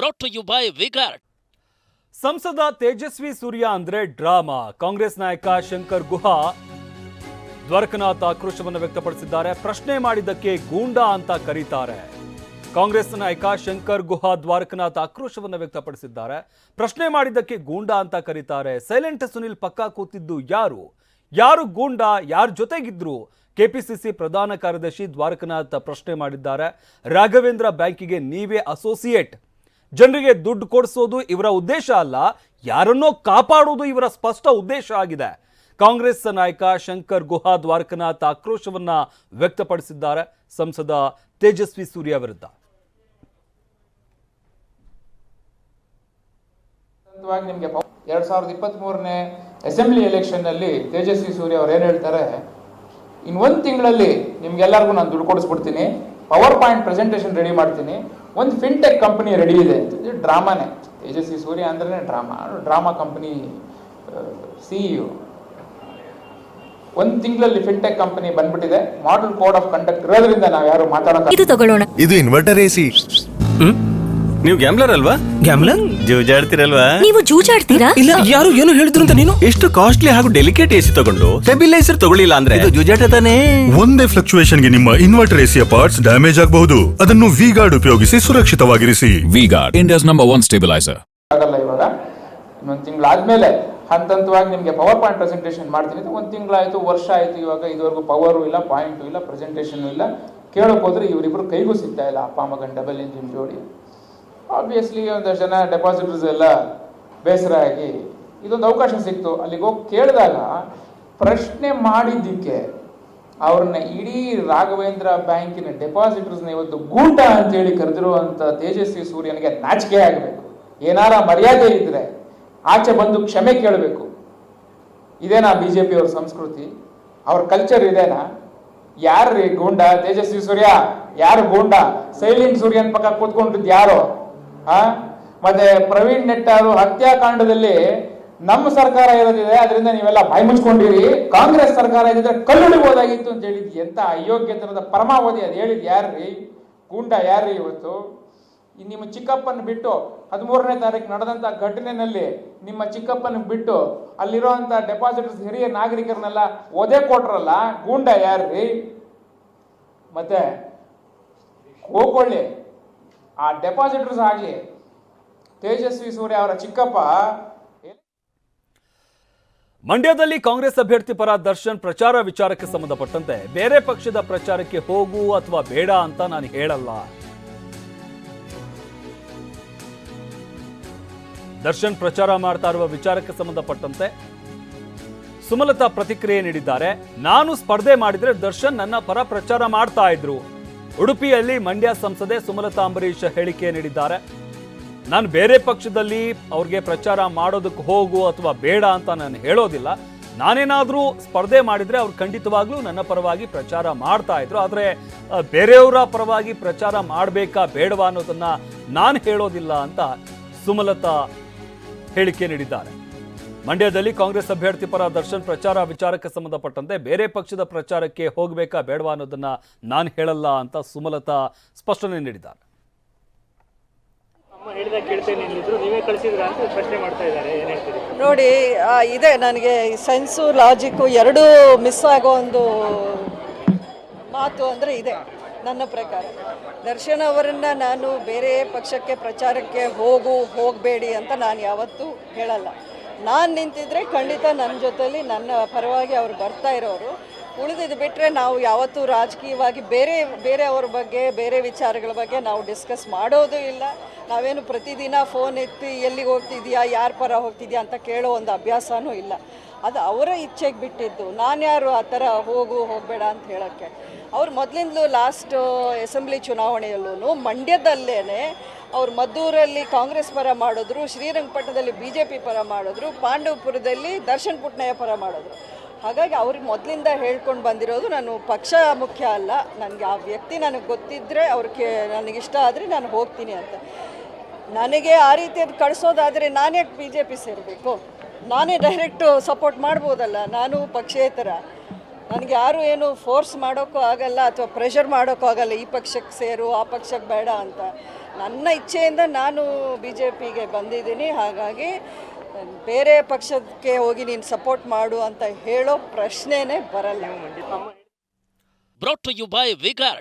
Brought you by V-Guard ಸಂಸದ ತೇಜಸ್ವಿ ಸೂರ್ಯ ಅಂದ್ರೆ drama. Congress ನಾಯಕ ಶಂಕರ್ ಗುಹಾ ದ್ವಾರಕನಾಥ್ ಆಕ್ರೋಶವನ್ನು ವ್ಯಕ್ತಪಡಿಸಿದ್ದಾರೆ. ಪ್ರಶ್ನೆ ಮಾಡಿದ್ದಕ್ಕೆ ಗೂಂಡಾ ಅಂತ ಕರೀತಾರೆ. ಕಾಂಗ್ರೆಸ್ ನಾಯಕ ಶಂಕರ್ ಗುಹಾ ದ್ವಾರಕನಾಥ್ ಆಕ್ರೋಶವನ್ನು ವ್ಯಕ್ತಪಡಿಸಿದ್ದಾರೆ. ಪ್ರಶ್ನೆ ಮಾಡಿದ್ದಕ್ಕೆ ಗೂಂಡಾ ಅಂತ ಕರೀತಾರೆ. ಸೈಲೆಂಟ್ ಸುನಿಲ್ ಪಕ್ಕಾ ಕೂತಿದ್ದು ಯಾರು? ಯಾರು ಗೂಂಡಾ? ಯಾರ ಜೊತೆಗಿದ್ರು? ಕೆಪಿಸಿಸಿ ಪ್ರಧಾನ ಕಾರ್ಯದರ್ಶಿ ದ್ವಾರಕನಾಥ್ ಪ್ರಶ್ನೆ ಮಾಡಿದ್ದಾರೆ. ರಾಘವೇಂದ್ರ ಬ್ಯಾಂಕಿಗೆ ನೀವೇ ಅಸೋಸಿಯೇಟ್. ಜನರಿಗೆ ದುಡ್ಡು ಕೊಡಿಸೋದು ಇವರ ಉದ್ದೇಶ ಅಲ್ಲ, ಯಾರನ್ನೋ ಕಾಪಾಡೋದು ಇವರ ಸ್ಪಷ್ಟ ಉದ್ದೇಶ ಆಗಿದೆ. ಕಾಂಗ್ರೆಸ್ ನಾಯಕ ಶಂಕರ್ ಗುಹಾ ದ್ವಾರಕನಾಥ್ ಆಕ್ರೋಶವನ್ನ ವ್ಯಕ್ತಪಡಿಸಿದ್ದಾರೆ. ಸಂಸದ ತೇಜಸ್ವಿ ಸೂರ್ಯ ವಿರುದ್ಧ. ಎರಡ್ ಸಾವಿರದ ಇಪ್ಪತ್ತ್ ಮೂರನೇ ಅಸೆಂಬ್ಲಿ ಎಲೆಕ್ಷನ್ನಲ್ಲಿ ತೇಜಸ್ವಿ ಸೂರ್ಯ ಅವ್ರು ಏನ್ ಹೇಳ್ತಾರೆ, ಇನ್ ಒಂದ್ ತಿಂಗಳಲ್ಲಿ ನಿಮ್ಗೆಲ್ಲರಿಗೂ ನಾನು ದುಡ್ಡು ಕೊಡಿಸ್ಬಿಡ್ತೀನಿ ಪವರ್ ಪಾಯಿಂಟ್ ಪ್ರೆಸೆಂಟೇಷನ್ ರೆಡಿ ಮಾಡ್ತೀನಿ ಒಂದು ಫಿನ್ಟೆಕ್ ಕಂಪನಿ ರೆಡಿ ಇದೆ. ಅಂತ ಇದು ಡ್ರಾಮಾನೇ. ತೇಜಸ್ವಿ ಸೂರ್ಯ ಅಂದ್ರೆ ಡ್ರಾಮಾ. ಡ್ರಾಮಾ ಕಂಪನಿ ಸಿಇಒ ಒಂದು ತಿಂಗಳಲ್ಲಿ ಫಿನ್ಟೆಕ್ ಕಂಪನಿ ಬಂದ್ಬಿಟ್ಟಿದೆ. ಮಾಡಲ್ ಕೋಡ್ ಆಫ್ ಕಂಡಕ್ಟ್ ಇರೋದ್ರಿಂದ ನಾವು ಯಾರು ಮಾತಾಡೋಣ ಇದು ತಗೊಳ್ಳೋಣ. ಇದು ಇನ್ವರ್ಟರ್ ಎಸಿ ನೀವು ಗ್ಯಾಮ್ಲರ್ ಅಲ್ವಾ? ಗ್ಯಾಮ್ಲರ್ ಜೂಜಾಡ್ತಿರಲ್ವಾ? ನೀವು ಜೂಜಾಡ್ತೀರಾ? ಇಲ್ಲ ಯಾರು ಏನು ಹೇಳಿದ್ರು ಅಂತ ನೀನು? ಎಷ್ಟು ಕಾಸ್ಟ್ಲಿ ಹಾಗೂ ಡೆಲಿಕೇಟ್ ಎಸಿ ತಗೊಂಡು ಸ್ಟೆಬಿಲೈಸರ್ ತಗೊಳ್ಳಿಲ್ಲ ಅಂದ್ರೆ? ಇದು ಜೂಜಾಟ ತಾನೇ. ಒಂದೇ ಫ್ಲಕ್ಚುಯೇಷನ್ಗೆ ನಿಮ್ಮ ಇನ್ವರ್ಟರ್ ಎಸಿಯ ಪಾರ್ಟ್ಸ್ ಡ್ಯಾಮೇಜ್ ಆಗಬಹುದು. ಅದನ್ನು ವಿ ಗಾರ್ಡ್ ಉಪಯೋಗಿಸಿ ಸುರಕ್ಷಿತವಾಗಿರಿಸಿ. V guard India's number one stabiliser ಆಗಲ್ಲ ಇವಾಗ. ಇನ್ನೊಂದು ತಿಂಗಳಾದ್ಮೇಲೆ ಹಂತ ಹಂತವಾಗಿ ನಿಮಗೆ ಪವರ್ ಪಾಯಿಂಟ್ ಪ್ರೆಸೆಂಟೇಷನ್ ಮಾಡ್ತೀನಿ. ಒಂದು ತಿಂಗಳಾಯ್ತು ವರ್ಷ ಆಯಿತು ಇವಾಗ ಇದುವರೆಗೂ ಪವರು ಇಲ್ಲ ಪಾಯಿಂಟು ಇಲ್ಲ ಪ್ರೆಸೆಂಟೇಷನ್ ಇಲ್ಲ. ಕೇಳೋಕೋದ್ರೆ ಹೋದ್ರೆ ಇವರಿಬ್ರು ಕೈಗೂ ಸಿಗ್ತಾ ಇಲ್ಲ. ಅಪ್ಪ ಮಗನ್ ಡಬಲ್ ಇಂಜಿನ್ ಜೋಡಿ ಆಬ್ವಿಯಸ್ಲಿ ಒಂದಷ್ಟು ಜನ ಡೆಪಾಸಿಟರ್ಸ್ ಎಲ್ಲ ಬೇಸರ ಆಗಿ ಇದೊಂದು ಅವಕಾಶ ಸಿಕ್ತು. ಅಲ್ಲಿಗೆ ಹೋಗಿ ಕೇಳಿದಾಗ ಪ್ರಶ್ನೆ ಮಾಡಿದ್ದಕ್ಕೆ ಅವ್ರನ್ನ ಇಡೀ ರಾಘವೇಂದ್ರ ಬ್ಯಾಂಕಿನ ಡೆಪಾಸಿಟರ್ಸ್ನ ಇವತ್ತು ಗೂಟ ಅಂತೇಳಿ ಕರೆದಿರುವಂಥ ತೇಜಸ್ವಿ ಸೂರ್ಯನಿಗೆ ನಾಚಿಕೆ ಆಗಬೇಕು. ಏನಾರ ಮರ್ಯಾದೆ ಇದ್ರೆ ಆಚೆ ಬಂದು ಕ್ಷಮೆ ಕೇಳಬೇಕು. ಇದೇನಾ ಬಿ ಜೆ ಪಿಯವ್ರ ಸಂಸ್ಕೃತಿ? ಅವ್ರ ಕಲ್ಚರ್ ಇದೇನಾ? ಯಾರ್ರೀ ಗೂಂಡ? ತೇಜಸ್ವಿ ಸೂರ್ಯ? ಯಾರು ಗೂಂಡ? ಸೈಲೆಂಟ್ ಸೂರ್ಯನ ಪಕ್ಕ ಕೂತ್ಕೊಂಡಿದ್ದು ಯಾರು? ಆ? ಮತ್ತೆ ಪ್ರವೀಣ್ ನೆಟ್ಟಾರು ಹತ್ಯಾಕಾಂಡದಲ್ಲಿ ನಮ್ಮ ಸರ್ಕಾರ ಇರೋದಿದೆ, ಅದರಿಂದ ನೀವೆಲ್ಲ ಬಾಯಿ ಮುಚ್ಕೊಂಡಿರಿ ಕಾಂಗ್ರೆಸ್ ಸರ್ಕಾರ ಇದ್ರೆ ಕಲ್ಲುಡಿಬೋದಾಗಿತ್ತು ಅಂತ ಹೇಳಿದ್ವಿ ಎಂತ ಅಯೋಗ್ಯತನದ ಪರಮಾವಧಿ ಅದು ಹೇಳಿದ್ ಯಾರ್ರಿ? ಗೂಂಡ ಯಾರ್ರಿ ಇವತ್ತು? ನಿಮ್ಮ ಚಿಕ್ಕಪ್ಪನ ಬಿಟ್ಟು ಹದಿಮೂರನೇ ತಾರೀಕು ನಡೆದಂತ ಘಟನೆಯಲ್ಲಿ ನಿಮ್ಮ ಚಿಕ್ಕಪ್ಪನ ಬಿಟ್ಟು ಅಲ್ಲಿರುವಂತ ಡೆಪಾಸಿಟರ್ಸ್ ಹಿರಿಯ ನಾಗರಿಕರನ್ನೆಲ್ಲ ಒದೆ ಕೊಟ್ರಲ್ಲ, ಗೂಂಡ ಯಾರ್ರಿ? ಮತ್ತೆ ಹೋಗ್ಕೊಳ್ಳಿ. ಆ ಡೆಪಾಸಿಟರ್ಸ್ ಹಾಗೆ ತೇಜಸ್ವಿ ಸೂರ್ಯ ಅವರ ಚಿಕ್ಕಪ್ಪ ಮಂಡ್ಯದಲ್ಲಿ ಕಾಂಗ್ರೆಸ್ ಅಭ್ಯರ್ಥಿ ಪರ ದರ್ಶನ್ ಪ್ರಚಾರ ವಿಚಾರಕ್ಕೆ ಸಂಬಂಧಪಟ್ಟಂತೆ ಬೇರೆ ಪಕ್ಷದ ಪ್ರಚಾರಕ್ಕೆ ಹೋಗು ಅಥವಾ ಬೇಡ ಅಂತ ನಾನು ಹೇಳಲ್ಲ. ದರ್ಶನ್ ಪ್ರಚಾರ ಮಾಡ್ತಾ ಇರುವ ವಿಚಾರಕ್ಕೆ ಸಂಬಂಧಪಟ್ಟಂತೆ ಸುಮಲತಾ ಪ್ರತಿಕ್ರಿಯೆ ನೀಡಿದ್ದಾರೆ. ನಾನು ಸ್ಪರ್ಧೆ ಮಾಡಿದ್ರೆ ದರ್ಶನ್ ನನ್ನ ಪರ ಪ್ರಚಾರ ಮಾಡ್ತಾ ಇದ್ರು. ಉಡುಪಿಯಲ್ಲಿ ಮಂಡ್ಯ ಸಂಸದೆ ಸುಮಲತಾ ಅಂಬರೀಷ್ ಹೇಳಿಕೆ ನೀಡಿದ್ದಾರೆ. ನಾನು ಬೇರೆ ಪಕ್ಷದಲ್ಲಿ ಅವ್ರಿಗೆ ಪ್ರಚಾರ ಮಾಡೋದಕ್ಕೆ ಹೋಗು ಅಥವಾ ಬೇಡ ಅಂತ ನಾನು ಹೇಳೋದಿಲ್ಲ. ನಾನೇನಾದರೂ ಸ್ಪರ್ಧೆ ಮಾಡಿದ್ರೆ ಅವ್ರು ಖಂಡಿತವಾಗ್ಲೂ ನನ್ನ ಪರವಾಗಿ ಪ್ರಚಾರ ಮಾಡ್ತಾ ಇದ್ರು. ಆದರೆ ಬೇರೆಯವರ ಪರವಾಗಿ ಪ್ರಚಾರ ಮಾಡಬೇಕಾ ಬೇಡವಾ ಅನ್ನೋದನ್ನ ನಾನು ಹೇಳೋದಿಲ್ಲ ಅಂತ ಸುಮಲತಾ ಹೇಳಿಕೆ ನೀಡಿದ್ದಾರೆ. ಮಂಡ್ಯದಲ್ಲಿ ಕಾಂಗ್ರೆಸ್ ಅಭ್ಯರ್ಥಿ ಪರ ದರ್ಶನ್ ಪ್ರಚಾರ ವಿಚಾರಕ್ಕೆ ಸಂಬಂಧಪಟ್ಟಂತೆ ಬೇರೆ ಪಕ್ಷದ ಪ್ರಚಾರಕ್ಕೆ ಹೋಗಬೇಕಾ ಬೇಡವಾ ಅನ್ನೋದನ್ನ ನಾನು ಹೇಳಲ್ಲ ಅಂತ ಸುಮಲತಾ ಸ್ಪಷ್ಟನೆ ನೀಡಿದ್ದಾರೆ. ಅಮ್ಮ ಹೇಳಿದಾಗ ಕೇಳ್ತೇನೆ ನಿಲ್ಲಿದ್ರು ನೀವೇ ಕಳಿಸಿದ್ರ ಅಂತ ಪ್ರಶ್ನೆ ಮಾಡ್ತಾ ಇದ್ದಾರೆ ಏನ್ ಹೇಳ್ತೀರಿ? ನೋಡಿ ಆ, ಇದೆ ನನಗೆ ಸೆನ್ಸು ಲಾಜಿಕ್ಕು ಎರಡೂ ಮಿಸ್ ಆಗೋ ಒಂದು ಮಾತು ಅಂದರೆ ಇದೆ ನನ್ನ ಪ್ರಕಾರ. ದರ್ಶನ್ ಅವರನ್ನ ನಾನು ಬೇರೆ ಪಕ್ಷಕ್ಕೆ ಪ್ರಚಾರಕ್ಕೆ ಹೋಗು ಹೋಗಬೇಡಿ ಅಂತ ನಾನು ಯಾವತ್ತೂ ಹೇಳಲ್ಲ. ನಾನು ನಿಂತಿದ್ರೆ ಖಂಡಿತ ನನ್ನ ಜೊತೆಲಿ ನನ್ನ ಪರವಾಗಿ ಅವ್ರು ಬರ್ತಾ ಇರೋರು. ಉಳಿದಿದ್ದು ಬಿಟ್ಟರೆ ನಾವು ಯಾವತ್ತೂ ರಾಜಕೀಯವಾಗಿ ಬೇರೆ ಬೇರೆಯವ್ರ ಬಗ್ಗೆ, ಬೇರೆ ವಿಚಾರಗಳ ಬಗ್ಗೆ ನಾವು ಡಿಸ್ಕಸ್ ಮಾಡೋದು ಇಲ್ಲ. ನಾವೇನು ಪ್ರತಿದಿನ ಫೋನ್ ಎತ್ತಿ ಎಲ್ಲಿಗೆ ಹೋಗ್ತಿದ್ಯಾ, ಯಾರ ಪರ ಹೋಗ್ತಿದ್ಯಾ ಅಂತ ಕೇಳೋ ಒಂದು ಅಭ್ಯಾಸನೂ ಇಲ್ಲ. ಅದು ಅವರ ಇಚ್ಛೆಗೆ ಬಿಟ್ಟಿದ್ದು. ನಾನು ಯಾರು ಆ ಥರ ಹೋಗು, ಹೋಗಬೇಡ ಅಂತ ಹೇಳೋಕ್ಕೆ. ಅವ್ರು ಮೊದಲಿಂದಲೂ ಲಾಸ್ಟ್ ಅಸೆಂಬ್ಲಿ ಚುನಾವಣೆಯಲ್ಲೂ ಮಂಡ್ಯದಲ್ಲೇ ಅವ್ರು ಮದ್ದೂರಲ್ಲಿ ಕಾಂಗ್ರೆಸ್ ಪರ ಮಾಡಿದ್ರು, ಶ್ರೀರಂಗಪಟ್ಟಣದಲ್ಲಿ ಬಿ ಜೆ ಪಿ ಪರ ಮಾಡಿದ್ರು, ಪಾಂಡವಪುರದಲ್ಲಿ ದರ್ಶನ್ ಪುಟ್ನಯ್ಯ ಪರ ಮಾಡಿದ್ರು. ಹಾಗಾಗಿ ಅವ್ರಿಗೆ ಮೊದಲಿಂದ ಹೇಳ್ಕೊಂಡು ಬಂದಿರೋದು ನಾನು ಪಕ್ಷ ಮುಖ್ಯ ಅಲ್ಲ. ನನಗೆ ಆ ವ್ಯಕ್ತಿ ನನಗೆ ಗೊತ್ತಿದ್ದರೆ ಅವ್ರಿಗೆ ನನಗಿಷ್ಟ ಆದರೆ ನಾನು ಹೋಗ್ತೀನಿ ಅಂತ. ನನಗೆ ಆ ರೀತಿಯದ್ದು ಕಳಿಸೋದಾದರೆ ನಾನ್ಯಾಕೆ ಬಿ ಜೆ ಪಿ ಸೇರಬೇಕು? ನಾನೇ ಡೈರೆಕ್ಟು ಸಪೋರ್ಟ್ ಮಾಡ್ಬೋದಲ್ಲ, ನಾನು ಪಕ್ಷೇತರ. ನನಗೆ ಯಾರು ಏನು ಫೋರ್ಸ್ ಮಾಡೋಕ್ಕೂ ಆಗಲ್ಲ ಅಥವಾ ಪ್ರೆಷರ್ ಮಾಡೋಕ್ಕೂ ಆಗಲ್ಲ, ಈ ಪಕ್ಷಕ್ಕೆ ಸೇರು, ಆ ಪಕ್ಷಕ್ಕೆ ಬೇಡ ಅಂತ. ನನ್ನ ಇಚ್ಛೆಯಿಂದ ನಾನು ಬಿ ಜೆ ಪಿಗೆ ಬಂದಿದ್ದೀನಿ, ಹಾಗಾಗಿ ಬೇರೆ ಪಕ್ಷಕ್ಕೆ ಹೋಗಿ ನೀನು ಸಪೋರ್ಟ್ ಮಾಡು ಅಂತ ಹೇಳೋ ಪ್ರಶ್ನೆನೇ ಬರಲ್ಲ. Brought you by V-Guard